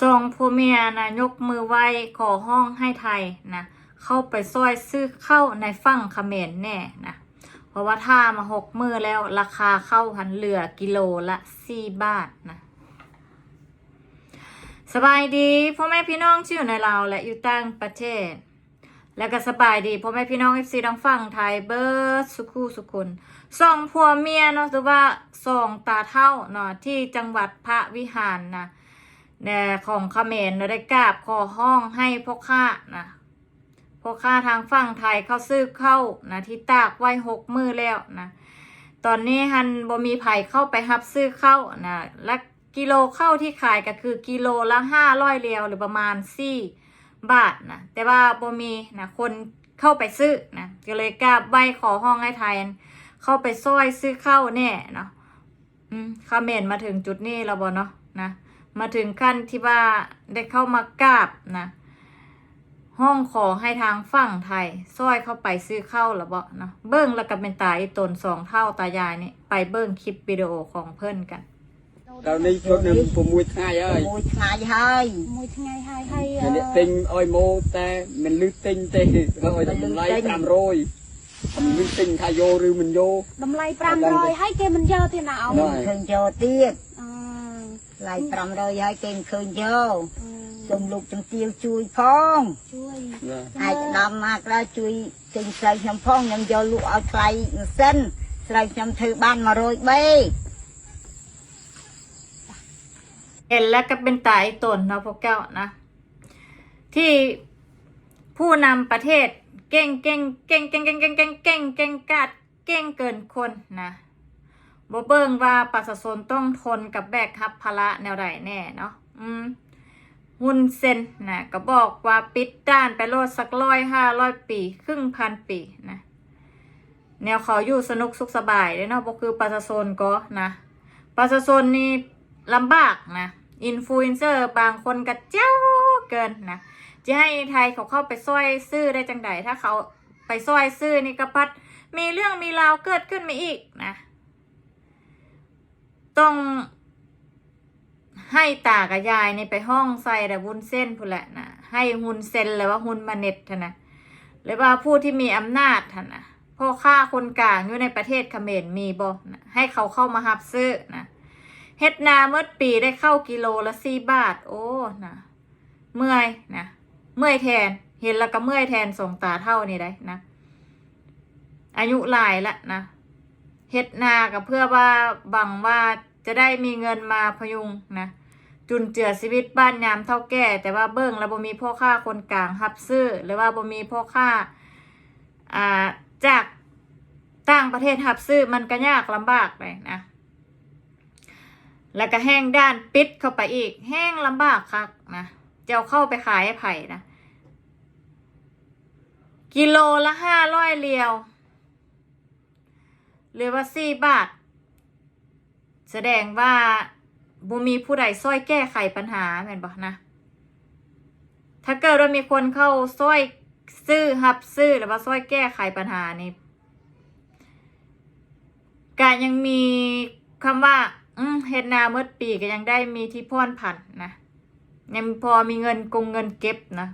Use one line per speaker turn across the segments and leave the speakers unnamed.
สองผัวเมียนะยกมือไหว้ขอห้องให้ไทยนะเข้าไปซอยซื้อเข้าในฝั่งเขมรแน่นะเพราะว่าถ้ามาหกมือแล้วราคาเข้าหันเหลือกิโลละสี่บาทนะสบายดีพ่อแม่พี่น้องที่อยู่ในลาวและอยู่ต่างประเทศ และก็สบายดีพ่อแม่พี่น้องเอฟซีดังฝั่งไทยเบิร์ดสุขุสุคน สองผัวเมียเนาะหรือว่าสองตาเท่าเนาะที่จังหวัดพระวิหารนะ เนี่ยของเขมรเนาได้กราบขอห้องให้พ่อข้านะพ่อข้าทางฝั่งไทยเขาซื้อเข้านะที่ตากไว้หกมือแล้วนะตอนนี้ฮันบ่มีไผ่เข้าไปรับซื้อเข้านะและกิโลเข้าที่ขายก็คือกิโลละห้าร้อยเรียวหรือประมาณสี่บาทนะแต่ว่าบ่มีนะคนเข้าไปซื้อนะก็เลยกราบใบขอห้องให้ไทยเข้าไปซอยซื้อเข้าแน่เนาะอืมคาเมนมาถึงจุดนี้แล้วบ่เนาะนะ มาถึงขั้นที่ว่าได้เข้ามากราบนะ ห้องขอให้ทางฝั่งไทยซ้อยเข้าไปซื้อเข้าหรือเปล่าะนะเบิ้งแล้วก็เป็นตายตนสองเท่าตายายนี่ไปเบิ้งคลิปวิดีโอของเพื่อนกัน
เราในชุดนึงผมมวยทายเอ้
ยมวยทา
ยให้มวยทา
ยให้ให้เอ้ยติงอ้อยโมแต่มันลึกติงเตะเรอ้อยทำไร
ตามรรยมันลึกติงทา
ยโย
หรือมัน
โย
ทำไล่ปรามโรย
ให้
แกมันเยอะที่ห
นา
วมันเยอะเตี้ย ลายปรำเราย้ายเก่งคืนเยอะจงลูกจงเตียวช่วยพ้อง
ไอ้ด
ำมากแล้วช่วยจงใส่ยำพ้องยังโยลูก
เอา
ใกลเส้นใส่ยำเธอบ้านมาโรยใบ
เห็นแล้วก็เป็นตายตนเนาะพวกแก้วนะ ที่ผู้นำประเทศเก่งเก่งเก่งเก่งเก่งเก่งเก่งเก่งเก่งกาดเก่งเกินคนนะ บเบิ่งว่าประชาชนต้องทนกับแบกรับภาระแนวใดแน่เนาะอืมหุนเซนนะก็บอกว่าปิดด้านไปโลดสักร้อยห้าร้อยปี ครึ่งพันปีนะแนวเขาอยู่สนุกสุขสบายเลยเนาะบ่คือประชาชนก็นะประชาชนนี่ลำบากนะอินฟลูเอนเซอร์บางคนก็เจ้าเกินนะจะให้ไทยเขาเข้าไปซ้อยซื้อได้จังใดถ้าเขาไปซ้อยซื้อนี่ก็พัดมีเรื่องมีราวเกิดขึ้นมาอีกนะ ต้อง ให้ตากับยายนี่ไปห้องใส่แต่วุ้นเส้นพูนแหละนะให้หุนเซนเลยว่าหุนมาเน็ตทนนะหรือว่าผู้ที่มีอำนาจท่านนะพ่อค้าคนกลางอยู่ในประเทศเขมรมีบ่นะให้เขาเข้ามาหับซื้อนะเฮ็ดนาเมื่อปีได้เข้ากิโลละสี่บาท โอ้นะเมื่อยนะเมื่อยแทน เห็นแล้วก็เมื่อยแทนส่งตาเท่านี่ได้นะ อายุหลายละนะเฮ็ดนากับเพื่อว่าบังว่า จะได้มีเงินมาพยุงนะจุนเจือชีวิตบ้านยามเท่าแก่ แต่ว่าเบิ้งแล้วบ่มีพ่อค้าคนกลางรับซื้อ หรือว่าบ่มีพ่อค้าอ่าจากต่างประเทศรับซื้อมันก็ยากลำบากเลยนะ แล้วก็แห้งด้านปิดเข้าไปอีก แห้งลำบากคักนะเจ้าเข้าไปขายให้ไผ่นะกิโลละห้าร้อยเรียว หรือว่าสี่บาท แสดงว่าบุมีผู้ใดซ้อยแก้ไขปัญหาแม่นบอกนะ ถ้าเกิดว่ามีคนเข้าซ้อยซื้อหับซื้อหรือว่าซ้อยแก้ไขปัญหานี่การยังมีคำว่า อืมเฮ็ดนาเมื่อปีก็ยังได้มีที่พ่อนผันนะยังพอมีเงินกงเงินเก็บนะ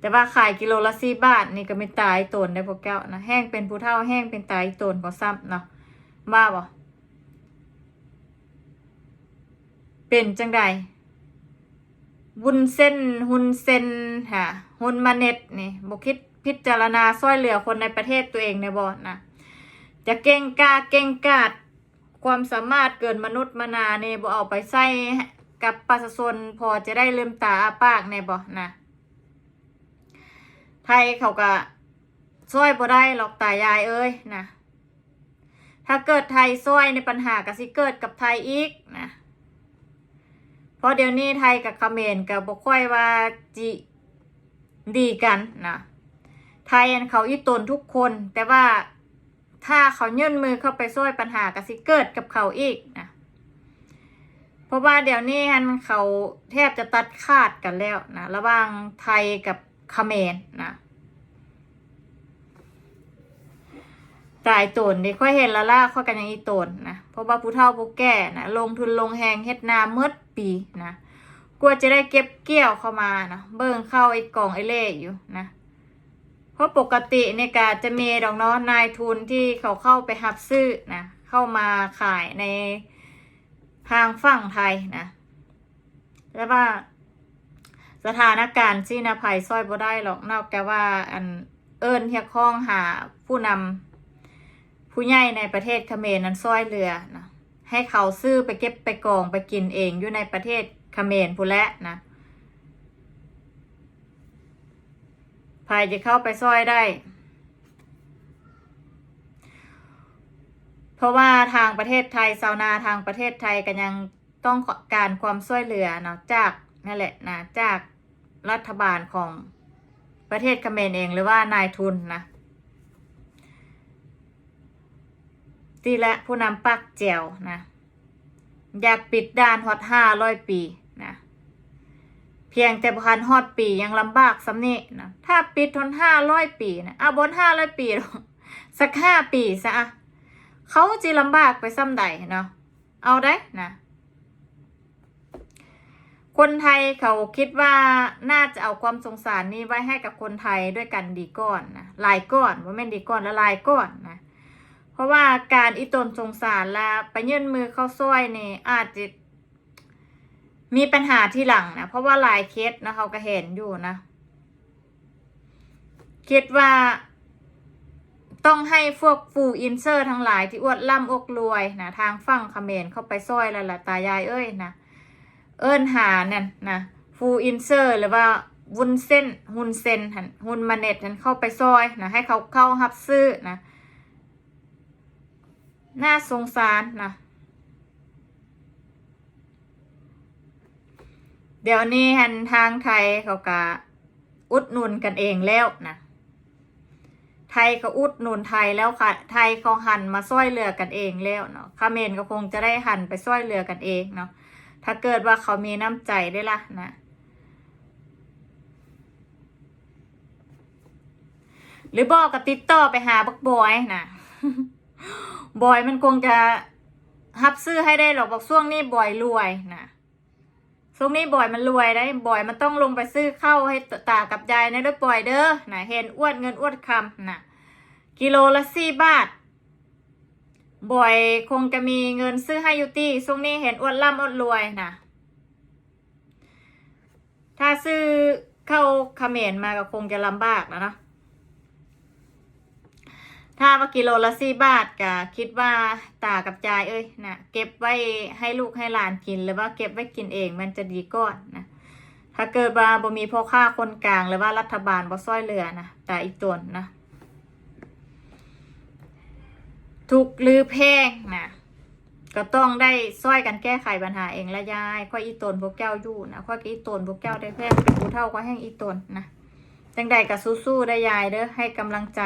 แต่ว่าขายกิโลละสี่บาทนี่ก็ไม่ตายตนได้พวกแก้วนะแห้งเป็นผู้เฒ่าแห้งเป็นตายตนก็ซ้ำเนาะบ้าบ่ เป็นจังใดวุนเส้นหุนเซนค่ะหุนมาเน็ตนี่บคิดพิจารณาซ้อยเหลือคนในประเทศตัวเองในบ่นะจะเก่งกาเก่งกาดความสามารถเกินมนุษย์มนาเนี่ยบ่เอาไปใส่กับประชาชนพอจะได้ลืมตาอาปากในบ่นะไทยเขาก็ช่วยบ่ได้หรอกตายายเอ้ยนะถ้าเกิดไทยช่วยในปัญหากสิเกิดกับไทยอีกนะ ราะเดี๋ยวนี้ไทยกับเขมรกับบกค่อยว่าจิดีกันนะไทยอันเขาอีตนทุกคน แต่ว่าถ้าเขายื่นมือเข้าไปช่วยปัญหากับสิเกิดกับเขาอีกนะเพราะว่าเดี๋ยวนี้ฮันเขาแทบจะตัดขาดกันแล้วนะระหว่างไทยกับเขมรนะตายตนนี่ค่อยเห็นและล่าค่อยกันยังอีตนนะ เพราะว่าผู้เฒ่าผู้แก่นะลงทุนลงแหงเฮ็ดนาเมื่อปีนะกลัวจะได้เก็บเกี่ยวเข้ามานะเบิ่งเข้าไอ้กล่องไอ้เล่อยู่นะเพราะปกติเนี่ยกาจะมีดอกเนาะนายทุนที่เขาเข้าไปหับซื้อนะเข้ามาขายในทางฝั่งไทยนะแต่ว่าสถานการณ์ที่นาภัยซอยบ่ได้หรอกนอกจากว่า อันเอิญเฮียข้องหาผู้นำ ผู้ใหญ่ในประเทศเขมรนั้นซอยเรือนะให้เขาซื้อไปเก็บไปกองไปกินเองอยู่ในประเทศเขมรผู้และนะภายจะเข้าไปซอยได้ เพราะว่าทางประเทศไทยชาวนาทางประเทศไทยก็ยังต้องการความช่วยเหลือเนาะจากนั่นแหละนะจากรัฐบาลของประเทศเขมรเองหรือว่านายทุนนะ ที่และผู้นำปักแจวนะ อยากปิดด่านฮอดห้าร้อยปีนะเพียงแต่พันฮอดปียังลำบากสำนี่นะถ้าปิดทนห้าร้อยปีนะเอาบนห้าร้อยปีหรอกสักห้าปีซะอะเขาจะลำบากไปซ้ำใดเนาะเอาได้นะคนไทยเขาคิดว่าน่าจะเอาความสงสารนี้ไว้ให้กับคนไทยด้วยกันดีก่อนนะลายก้อนว่าแม่นดีก่อนแล้วหลายก้อนนะ เพราะว่าการอีตนสงสารและไปยื่นมือเข้าซ้อยนี่อาจจะมีปัญหาที่หลังนะเพราะว่าหลายเคสนะเขาก็เห็นอยู่นะ คิดว่า ต้องให้พวกฟูอินเซอร์ทั้งหลายที่อวดล่ำอกรวยนะทางฝั่งเขมรเข้าไปซอยแล้วล่ะตายายเอ้ยนะเอิ้นหานั่นนะฟูอินเซอร์หรือว่าวุนเส้นฮุนเซนหันฮุนมาเน็ตหันเข้าไปซอยนะให้เขาเข้าฮับซื้อนะ น่าสงสารนะ เดี๋ยวนี้หันทางไทยเขาก็อุดหนุนกันเองแล้วนะไทยก็อุดหนุนไทยแล้วค่ะ ไทยเขาหันมาซ้อยเรือกันเองแล้วเนาะเมรก็คงจะได้หันไปซ้อยเรือกันเองเนาะถ้าเกิดว่าเขามีน้ำใจได้ละนะหรือบอกกับติดต่อไปหาบักบอยนะ บอยมันคงจะฮับซื้อให้ได้หรอกบอกช่วงนี้บอยรวยนะช่วงนี้บอยมันรวยได้บอยมันต้องลงไปซื้อเข้าให้ตากับยายนะด้วยปล่อยเด้อนะเห็นอ้วนเงินอ้วนคำนะกิโลละสี่บาทบอยคงจะมีเงินซื้อให้ยูตี้ช่วงนี้เห็นอ้วนล่ำอ้วนรวยนะถ้าซื้อเข้าเขมรมาก็คงจะลำบากแล้วเนาะ ถ้าว่ากิโลละสี่บาทก็คิดว่าตากับยายเอ้ยนะเก็บไว้ให้ลูกให้หลานกินหรือว่าเก็บไว้กินเองมันจะดีก่อนนะถ้าเกิดว่าบ่มีพ่อค้าคนกลางหรือว่ารัฐบาลบ่ซ้อยเหลือนะแต่อีกตนนะถูกลือแพงนะก็ต้องได้ซ้อยกันแก้ไขปัญหาเองละยายค่อยอีตนพวกแก้วอยู่นะค่อยอีตนพวกแก้วได้แพงเป็นผู้เท่าก็แห้งอีตนนะจังใดก็สู้ๆได้ยายเด้อให้กำลังใจ